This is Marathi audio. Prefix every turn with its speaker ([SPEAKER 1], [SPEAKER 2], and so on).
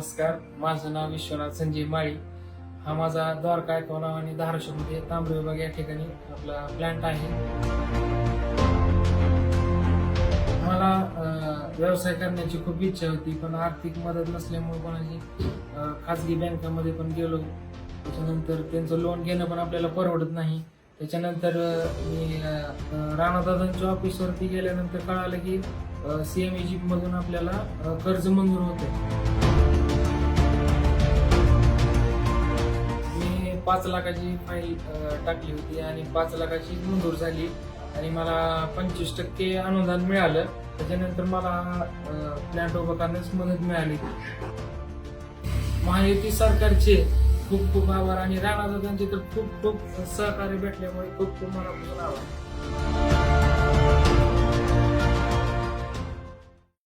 [SPEAKER 1] नमस्कार माझं नाव विश्वनाथ संजय माळी. हा माझा द्वारका नाव आणि धाराशिवमध्ये तांबरे विभाग या ठिकाणी आपला प्लॅन्ट आहे. मला व्यवसाय करण्याची खूप इच्छा होती पण आर्थिक मदत नसल्यामुळे कोणाची खाजगी बँकामध्ये पण गेलो. त्याच्यानंतर त्यांचं लोन घेणं पण आपल्याला परवडत नाही. त्याच्यानंतर मी राणादादांच्या ऑफिसवरती गेल्यानंतर कळालं की सीएमई जीप मधून आपल्याला कर्ज मंजूर होते पाच लाखाची फाईल टाकली होती आणि पाच लाखाची मंजूर झाली. आणि मला पंचवीस टक्के अनुदान मिळालं. त्याच्यानंतर मला प्लॅन्ट उभं करण्यास मदत मिळाली. महायुती सरकारचे खूप खूप आभार आणि राणादादांचे तर खूप खूप सहकार्य भेटल्यामुळे खूप खूप मनापासून आभार.